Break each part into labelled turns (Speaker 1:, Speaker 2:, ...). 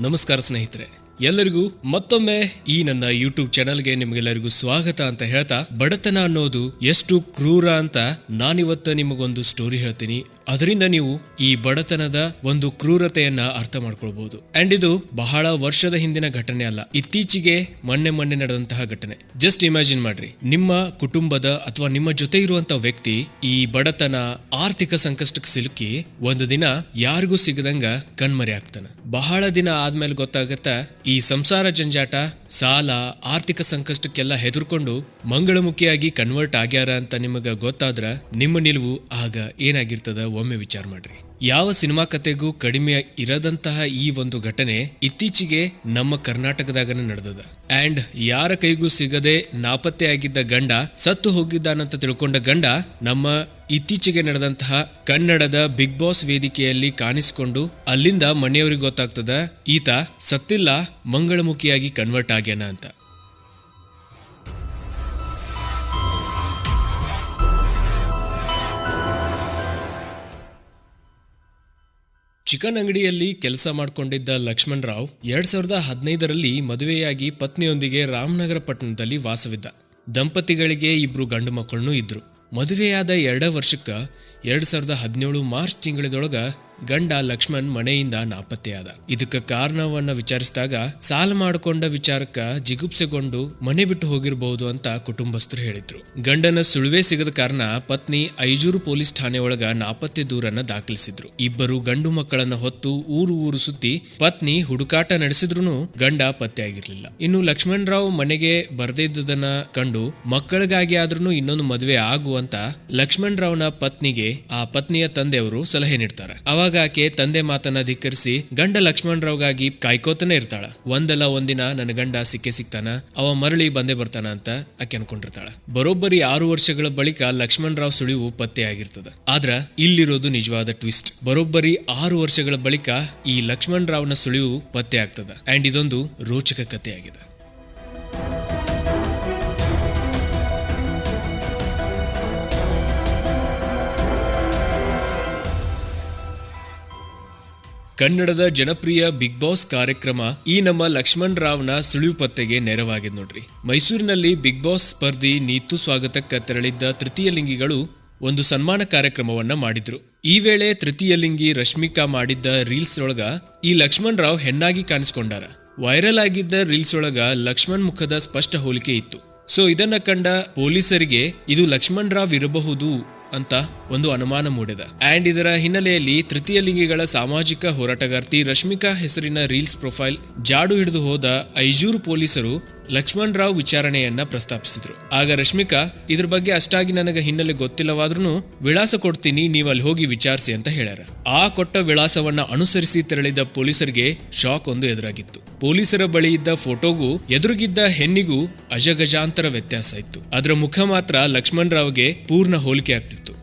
Speaker 1: ನಮಸ್ಕಾರ ಸ್ನೇಹಿತರೆ. ಎಲ್ಲರಿಗೂ ಮತ್ತೊಮ್ಮೆ ಈ ನನ್ನ ಯೂಟ್ಯೂಬ್ ಚಾನಲ್ಗೆ ನಿಮಗೆಲ್ಲರಿಗೂ ಸ್ವಾಗತ ಅಂತ ಹೇಳ್ತಾ, ಬಡತನ ಅನ್ನೋದು ಎಷ್ಟು ಕ್ರೂರ ಅಂತ ನಾನಿವತ್ತ ನಿಮಗೊಂದು ಸ್ಟೋರಿ ಹೇಳ್ತೀನಿ. ಅದರಿಂದ ನೀವು ಈ ಬಡತನದ ಒಂದು ಕ್ರೂರತೆಯನ್ನ ಅರ್ಥ ಮಾಡ್ಕೊಳ್ಬಹುದು ಅಂಡ್ ಇದು ಬಹಳ ವರ್ಷದ ಹಿಂದಿನ ಘಟನೆ ಅಲ್ಲ, ಇತ್ತೀಚೆಗೆ ಮೊನ್ನೆ ಮೊನ್ನೆ ನಡೆದಂತಹ ಘಟನೆ. ಜಸ್ಟ್ ಇಮ್ಯಾಜಿನ್ ಮಾಡ್ರಿ, ನಿಮ್ಮ ಕುಟುಂಬದ ಅಥವಾ ನಿಮ್ಮ ಜೊತೆ ಇರುವಂತಹ ವ್ಯಕ್ತಿ ಈ ಬಡತನ ಆರ್ಥಿಕ ಸಂಕಷ್ಟಕ್ಕೆ ಸಿಲುಕಿ ಒಂದು ದಿನ ಯಾರಿಗೂ ಸಿಗದಂಗ ಕಣ್ಮರೆ ಆಗ್ತಾನೆ. ಬಹಳ ದಿನ ಆದ್ಮೇಲೆ ಗೊತ್ತಾಗತ್ತ ಈ ಸಂಸಾರ ಜಂಜಾಟ, ಸಾಲ, ಆರ್ಥಿಕ ಸಂಕಷ್ಟಕ್ಕೆಲ್ಲ ಹೆದರ್ಕೊಂಡು ಮಂಗಳಮುಖಿಯಾಗಿ ಕನ್ವರ್ಟ್ ಆಗ್ಯಾರ ಅಂತ ನಿಮಗೆ ಗೊತ್ತಾದ್ರ ನಿಮ್ಮ ನಿಲುವು ಆಗ ಏನಾಗಿರ್ತದ ಒಮ್ಮೆ ವಿಚಾರ ಮಾಡ್ರಿ. ಯಾವ ಸಿನಿಮಾ ಕತೆಗೂ ಕಡಿಮೆ ಇರದಂತಹ ಈ ಒಂದು ಘಟನೆ ಇತ್ತೀಚೆಗೆ ನಮ್ಮ ಕರ್ನಾಟಕದಾಗನೇ ನಡೆದದ. ಅಂಡ್ ಯಾರ ಕೈಗೂ ಸಿಗದೆ ನಾಪತ್ತೆ ಆಗಿದ್ದ ಗಂಡ ಸತ್ತು ಹೋಗಿದ್ದಾನಂತ ತಿಳ್ಕೊಂಡ ಗಂಡ ನಮ್ಮ ಇತ್ತೀಚೆಗೆ ನಡೆದಂತಹ ಕನ್ನಡದ ಬಿಗ್ ಬಾಸ್ ವೇದಿಕೆಯಲ್ಲಿ ಕಾಣಿಸಿಕೊಂಡು ಅಲ್ಲಿಂದ ಮನೆಯವರಿಗೆ ಗೊತ್ತಾಗ್ತದ, ಈತ ಸತ್ತಿಲ್ಲ, ಮಂಗಳಮುಖಿಯಾಗಿ ಕನ್ವರ್ಟ್ ಆಗ್ಯಾನ ಅಂತ. ಚಿಕನ್ ಅಂಗಡಿಯಲ್ಲಿ ಕೆಲಸ ಮಾಡಿಕೊಂಡಿದ್ದ ಲಕ್ಷ್ಮಣ್ ರಾವ್ ಎರಡ್ ಸಾವಿರದ ಹದಿನೈದರಲ್ಲಿ ಮದುವೆಯಾಗಿ ಪತ್ನಿಯೊಂದಿಗೆ ರಾಮನಗರ ಪಟ್ಟಣದಲ್ಲಿ ವಾಸವಿದ್ದ. ದಂಪತಿಗಳಿಗೆ ಇಬ್ರು ಗಂಡು ಮಕ್ಕಳನ್ನೂ ಇದ್ರು. ಮದುವೆಯಾದ ಎರಡ ವರ್ಷಕ್ಕ ಎರಡ್ ಸಾವಿರದ ಹದಿನೇಳು ಮಾರ್ಚ್ ತಿಂಗಳದೊಳಗ ಗಂಡ ಲಕ್ಷ್ಮಣ್ ಮನೆಯಿಂದ ನಾಪತ್ತೆಯಾದ. ಇದಕ್ಕ ಕಾರಣವನ್ನ ವಿಚಾರಿಸಿದಾಗ ಸಾಲ ಮಾಡಿಕೊಂಡ ವಿಚಾರಕ್ಕ ಜಿಗುಪ್ಸೆಗೊಂಡು ಮನೆ ಬಿಟ್ಟು ಹೋಗಿರಬಹುದು ಅಂತ ಕುಟುಂಬಸ್ಥರು ಹೇಳಿದ್ರು. ಗಂಡನ ಸುಳುವೆ ಸಿಗದ ಕಾರಣ ಪತ್ನಿ ಐಜೂರು ಪೊಲೀಸ್ ಠಾಣೆ ಒಳಗ ನಾಪತ್ತೆ ದೂರನ್ನ ದಾಖಲಿಸಿದ್ರು. ಇಬ್ಬರು ಗಂಡು ಮಕ್ಕಳನ್ನ ಹೊತ್ತು ಊರು ಊರು ಸುತ್ತಿ ಪತ್ನಿ ಹುಡುಕಾಟ ನಡೆಸಿದ್ರು ಗಂಡ ಪತ್ತೆಯಾಗಿರ್ಲಿಲ್ಲ. ಇನ್ನು ಲಕ್ಷ್ಮಣ್ ರಾವ್ ಮನೆಗೆ ಬರ್ದೇ ಇದ್ದದನ್ನ ಕಂಡು ಮಕ್ಕಳಿಗಾಗಿ ಆದ್ರೂ ಇನ್ನೊಂದು ಮದುವೆ ಆಗುವಂತ ಲಕ್ಷ್ಮಣ್ ರಾವ್ನ ಪತ್ನಿಗೆ ಆ ಪತ್ನಿಯ ತಂದೆಯವರು ಸಲಹೆ ನೀಡ್ತಾರೆ. ಅವಾಗ ಆಕೆ ತಂದೆ ಮಾತನ್ನ ಧಿಕ್ಕರಿಸಿ ಗಂಡ ಲಕ್ಷ್ಮಣ್ ರಾವ್ಗಾಗಿ ಕಾಯ್ಕೋತಾನೆ ಇರ್ತಾಳ. ಒಂದಲ್ಲ ಒಂದಿನ ನನ್ನ ಗಂಡ ಸಿಕ್ಕೆ ಸಿಗ್ತಾನ ಅವ ಮರಳಿ ಬಂದೇ ಬರ್ತಾನ ಅಂತ ಆಕೆ ಅನ್ಕೊಂಡಿರ್ತಾಳ. ಬರೋಬ್ಬರಿ ಆರು ವರ್ಷಗಳ ಬಳಿಕ ಲಕ್ಷ್ಮಣರಾವ್ ಸುಳಿವು ಪತ್ತೆಯಾಗಿರ್ತದ. ಆದ್ರ ಇಲ್ಲಿರೋದು ನಿಜವಾದ ಟ್ವಿಸ್ಟ್. ಬರೋಬ್ಬರಿ ಆರು ವರ್ಷಗಳ ಬಳಿಕ ಈ ಲಕ್ಷ್ಮಣರಾವ್ನ ಸುಳಿವು ಪತ್ತೆ ಆಗ್ತದ ಅಂಡ್ ಇದೊಂದು ರೋಚಕ ಕಥೆಯಾಗಿದೆ. ಕನ್ನಡದ ಜನಪ್ರಿಯ ಬಿಗ್ ಬಾಸ್ ಕಾರ್ಯಕ್ರಮ ಈ ನಮ್ಮ ಲಕ್ಷ್ಮಣ್ ರಾವ್ನ ಸುಳಿವು ಪತ್ತೆಗೆ ನೆರವಾಗಿದೆ ನೋಡ್ರಿ. ಮೈಸೂರಿನಲ್ಲಿ ಬಿಗ್ ಬಾಸ್ ಸ್ಪರ್ಧಿ ನೀತು ಸ್ವಾಗತಕ್ಕೆ ತೆರಳಿದ್ದ ತೃತೀಯ ಲಿಂಗಿಗಳು ಒಂದು ಸನ್ಮಾನ ಕಾರ್ಯಕ್ರಮವನ್ನ ಮಾಡಿದ್ರು. ಈ ವೇಳೆ ತೃತೀಯ ಲಿಂಗಿ ರಶ್ಮಿಕಾ ಮಾಡಿದ್ದ ರೀಲ್ಸ್ ಒಳಗ ಈ ಲಕ್ಷ್ಮಣ್ ರಾವ್ ಹೆಣ್ಣಾಗಿ ಕಾಣಿಸ್ಕೊಂಡಾರ. ವೈರಲ್ ಆಗಿದ್ದ ರೀಲ್ಸ್ ಒಳಗ ಲಕ್ಷ್ಮಣ್ ಮುಖದ ಸ್ಪಷ್ಟ ಹೋಲಿಕೆ ಇತ್ತು. ಸೊ ಇದನ್ನ ಕಂಡ ಪೊಲೀಸರಿಗೆ ಇದು ಲಕ್ಷ್ಮಣ್ ರಾವ್ ಇರಬಹುದು ಅಂತ ಒಂದು ಅನುಮಾನ ಮೂಡಿದ. ಅಂಡ್ ಇದರ ಹಿನ್ನೆಲೆಯಲ್ಲಿ ತೃತೀಯ ಲಿಂಗಿಗಳ ಸಾಮಾಜಿಕ ಹೋರಾಟಗಾರ್ತಿ ರಶ್ಮಿಕಾ ಹೆಸರಿನ ರೀಲ್ಸ್ ಪ್ರೊಫೈಲ್ ಜಾಡು ಹಿಡಿದು ಹೋದ ಐಜೂರು ಪೊಲೀಸರು ಲಕ್ಷ್ಮಣ್ ರಾವ್ ವಿಚಾರಣೆಯನ್ನ ಪ್ರಸ್ತಾಪಿಸಿದ್ರು. ಆಗ ರಶ್ಮಿಕಾ, ಇದ್ರ ಬಗ್ಗೆ ಅಷ್ಟಾಗಿ ನನಗೆ ಹಿನ್ನೆಲೆ ಗೊತ್ತಿಲ್ಲವಾದ್ರೂ ವಿಳಾಸ ಕೊಡ್ತೀನಿ ನೀವು ಅಲ್ಲಿ ಹೋಗಿ ವಿಚಾರಿಸಿ ಅಂತ ಹೇಳ್ಯಾರ. ಆ ಕೊಟ್ಟ ವಿಳಾಸವನ್ನ ಅನುಸರಿಸಿ ತೆರಳಿದ ಪೊಲೀಸರಿಗೆ ಶಾಕ್ ಒಂದು ಎದುರಾಗಿತ್ತು. ಪೊಲೀಸರ ಬಳಿ ಇದ್ದ ಫೋಟೋಗೂ ಎದುರುಗಿದ್ದ ಹೆಣ್ಣಿಗೂ ಅಜಗಜಾಂತರ ವ್ಯತ್ಯಾಸ ಇತ್ತು. ಅದರ ಮುಖ ಮಾತ್ರ ಲಕ್ಷ್ಮಣ್ ರಾವ್ಗೆ ಪೂರ್ಣ ಹೋಲಿಕೆ ಆಗ್ತಿತ್ತು.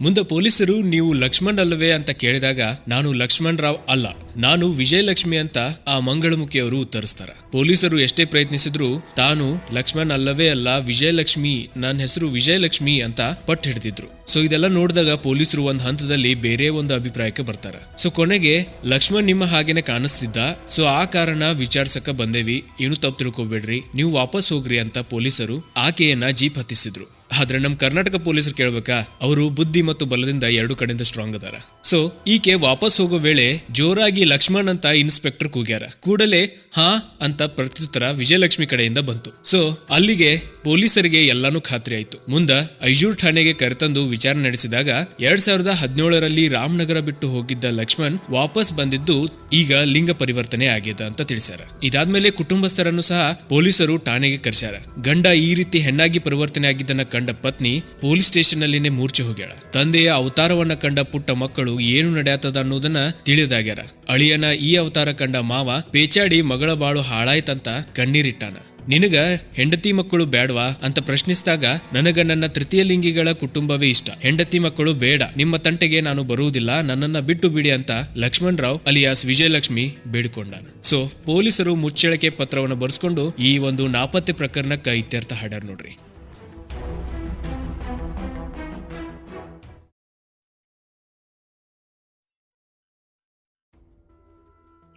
Speaker 1: ಮುಂದೆ ಪೊಲೀಸರು ನೀವು ಲಕ್ಷ್ಮಣ್ ಅಲ್ಲವೇ ಅಂತ ಕೇಳಿದಾಗ ನಾನು ಲಕ್ಷ್ಮಣ್ ರಾವ್ ಅಲ್ಲ. ನಾನು ವಿಜಯಲಕ್ಷ್ಮಿ ಅಂತ ಆ ಮಂಗಳಮುಖಿಯವರು ಉತ್ತರಿಸ್ತಾರ. ಪೊಲೀಸರು ಎಷ್ಟೇ ಪ್ರಯತ್ನಿಸಿದ್ರು ತಾನು ಲಕ್ಷ್ಮಣ್ ಅಲ್ಲವೇ ಅಲ್ಲ, ವಿಜಯಲಕ್ಷ್ಮಿ, ನನ್ನ ಹೆಸರು ವಿಜಯಲಕ್ಷ್ಮಿ ಅಂತ ಪಟ್ಟು ಹಿಡಿದಿದ್ರು. ಸೊ ಇದೆಲ್ಲ ನೋಡಿದಾಗ ಪೊಲೀಸರು ಒಂದು ಹಂತದಲ್ಲಿ ಬೇರೆ ಒಂದು ಅಭಿಪ್ರಾಯಕ್ಕೆ ಬರ್ತಾರ. ಸೊ ಕೊನೆಗೆ ಲಕ್ಷ್ಮಣ್ ನಿಮ್ಮ ಹಾಗೇನೆ ಕಾಣಿಸ್ತಿದ್ದ? ಸೊ ಆ ಕಾರಣ ವಿಚಾರಿಸಕ ಬಂದೇವಿ, ಏನು ತಪ್ಪು ತಿಳ್ಕೊಬೇಡ್ರಿ, ನೀವು ವಾಪಸ್ ಹೋಗ್ರಿ ಅಂತ ಪೊಲೀಸರು ಆಕೆಯನ್ನ ಜೀಪ್ ಹತ್ತಿಸಿದ್ರು. ಆದ್ರೆ ನಮ್ ಕರ್ನಾಟಕ ಪೊಲೀಸರು ಕೇಳ್ಬೇಕಾ? ಅವರು ಬುದ್ಧಿ ಮತ್ತು ಬಲದಿಂದ ಎರಡು ಕಡೆಯಿಂದ ಸ್ಟ್ರಾಂಗ್ ಅದಾರ. ಸೊ ಈಕೆ ವಾಪಸ್ ಹೋಗೋ ವೇಳೆ ಜೋರಾಗಿ ಲಕ್ಷ್ಮಣ್ ಅಂತ ಇನ್ಸ್ಪೆಕ್ಟರ್ ಕೂಗ್ಯಾರ. ಕೂಡಲೇ, ಹಾ ಅಂತ ಪ್ರತ್ಯುತ್ತರ ವಿಜಯಲಕ್ಷ್ಮಿ ಕಡೆಯಿಂದ ಬಂತು. ಸೊ ಅಲ್ಲಿಗೆ ಪೊಲೀಸರಿಗೆ ಎಲ್ಲಾನು ಖಾತ್ರಿ ಆಯ್ತು. ಮುಂದ ಐಜೂರ್ ಠಾಣೆಗೆ ಕರೆತಂದು ವಿಚಾರಣೆ ನಡೆಸಿದಾಗ ಎರಡ್ ಸಾವಿರದ ಹದಿನೇಳರಲ್ಲಿ ರಾಮನಗರ ಬಿಟ್ಟು ಹೋಗಿದ್ದ ಲಕ್ಷ್ಮಣ್ ವಾಪಸ್ ಬಂದಿದ್ದು ಈಗ ಲಿಂಗ ಪರಿವರ್ತನೆ ಆಗಿದೆ ಅಂತ ತಿಳಿಸ್ಯಾರ. ಇದಾದ್ಮೇಲೆ ಕುಟುಂಬಸ್ಥರನ್ನು ಸಹ ಪೊಲೀಸರು ಠಾಣೆಗೆ ಕರೆಸ್ಯಾರ. ಗಂಡ ಈ ರೀತಿ ಹೆಣ್ಣಾಗಿ ಪರಿವರ್ತನೆ ಆಗಿದ್ದನ್ನ ಕಂಡ ಪತ್ನಿ ಪೊಲೀಸ್ ಸ್ಟೇಷನ್ ಅಲ್ಲಿನೇ ಮೂರ್ಛೆ ಹೋಗ್ಯಾಳ. ತಂದೆಯ ಅವತಾರವನ್ನ ಕಂಡ ಪುಟ್ಟ ಮಕ್ಕಳು ಏನು ನಡೆಯತದ ಅನ್ನೋದನ್ನ ತಿಳಿದಾಗ್ಯಾರ. ಅಳಿಯನ ಈ ಅವತಾರ ಕಂಡ ಮಾವ ಪೇಚಾಡಿ ಮಗಳ ಬಾಳು ಹಾಳಾಯ್ತಂತ ಕಣ್ಣೀರಿಟ್ಟಾನ. ನಿನಗ ಹೆಂಡತಿ ಮಕ್ಕಳು ಬೇಡವಾ ಅಂತ ಪ್ರಶ್ನಿಸಿದಾಗ ನನಗ ನನ್ನ ತೃತೀಯ ಲಿಂಗಿಗಳ ಕುಟುಂಬವೇ ಇಷ್ಟ. ಹೆಂಡತಿ ಮಕ್ಕಳು ಬೇಡ, ನಿಮ್ಮ ತಂಟೆಗೆ ನಾನು ಬರುವುದಿಲ್ಲ, ನನ್ನನ್ನ ಬಿಟ್ಟು ಬಿಡಿ ಅಂತ ಲಕ್ಷ್ಮಣ್ ರಾವ್ ಅಲಿಯಾಸ್ ವಿಜಯಲಕ್ಷ್ಮಿ ಬೇಡಿಕೊಂಡಾನ. ಸೊ ಪೊಲೀಸರು ಮುಚ್ಚಳಿಕೆ ಪತ್ರವನ್ನು ಬರೆಸ್ಕೊಂಡು ಈ ಒಂದು ನಾಪತ್ತೆ ಪ್ರಕರಣಕ್ಕ ಇತ್ಯರ್ಥ ಹಾಡ್ಯಾರ ನೋಡ್ರಿ.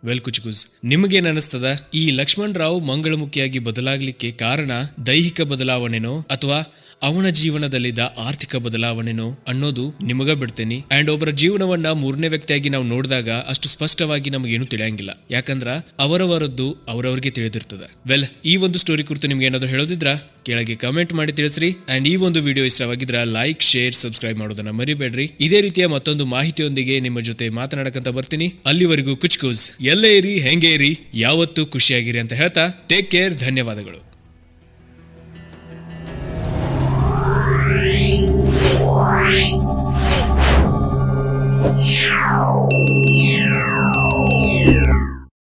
Speaker 1: ವೆಲ್ ಕುಚ್ಗುಸ್ ನಿಮಗೇನ್ ಅನಿಸ್ತದ ಈ ಲಕ್ಷ್ಮಣ್ ರಾವ್ ಮಂಗಳಮುಖಿಯಾಗಿ ಬದಲಾಗಲಿಕ್ಕೆ ಕಾರಣ ದೈಹಿಕ ಬದಲಾವಣೆನೋ ಅಥವಾ ಅವನ ಜೀವನದಲ್ಲಿದ್ದ ಆರ್ಥಿಕ ಬದಲಾವಣೆನೋ ಅನ್ನೋದು ನಿಮಗ ಬಿಡ್ತೇನೆ. ಅಂಡ್ ಒಬ್ಬರ ಜೀವನವನ್ನ ಮೂರನೇ ವ್ಯಕ್ತಿಯಾಗಿ ನಾವು ನೋಡಿದಾಗ ಅಷ್ಟು ಸ್ಪಷ್ಟವಾಗಿ ನಮಗೇನು ತಿಳಿಯಂಗಿಲ್ಲ. ಯಾಕಂದ್ರ ಅವರವರದ್ದು ಅವರವರಿಗೆ ತಿಳಿದಿರ್ತದೆ. ವೆಲ್ ಈ ಒಂದು ಸ್ಟೋರಿ ಕುರಿತು ನಿಮ್ಗೆ ಏನಾದ್ರು ಹೇಳೋದಿದ್ರ ಕೆಳಗೆ ಕಮೆಂಟ್ ಮಾಡಿ ತಿಳಿಸ್ರಿ. ಅಂಡ್ ಈ ಒಂದು ವಿಡಿಯೋ ಇಷ್ಟವಾಗಿದ್ರ ಲೈಕ್ ಶೇರ್ ಸಬ್ಸ್ಕ್ರೈಬ್ ಮಾಡೋದನ್ನ ಮರಿಬೇಡ್ರಿ. ಇದೇ ರೀತಿಯ ಮತ್ತೊಂದು ಮಾಹಿತಿಯೊಂದಿಗೆ ನಿಮ್ಮ ಜೊತೆ ಮಾತನಾಡಕಂತ ಬರ್ತೀನಿ. ಅಲ್ಲಿವರೆಗೂ ಕುಚ್ಕೂಸ್ ಎಲ್ಲೇ ಇರಿ, ಹೆಂಗೇ ಇರಿ, ಯಾವತ್ತೂ ಖುಷಿಯಾಗಿರಿ ಅಂತ ಹೇಳ್ತಾ. ಟೇಕ್ ಕೇರ್ ಧನ್ಯವಾದಗಳು.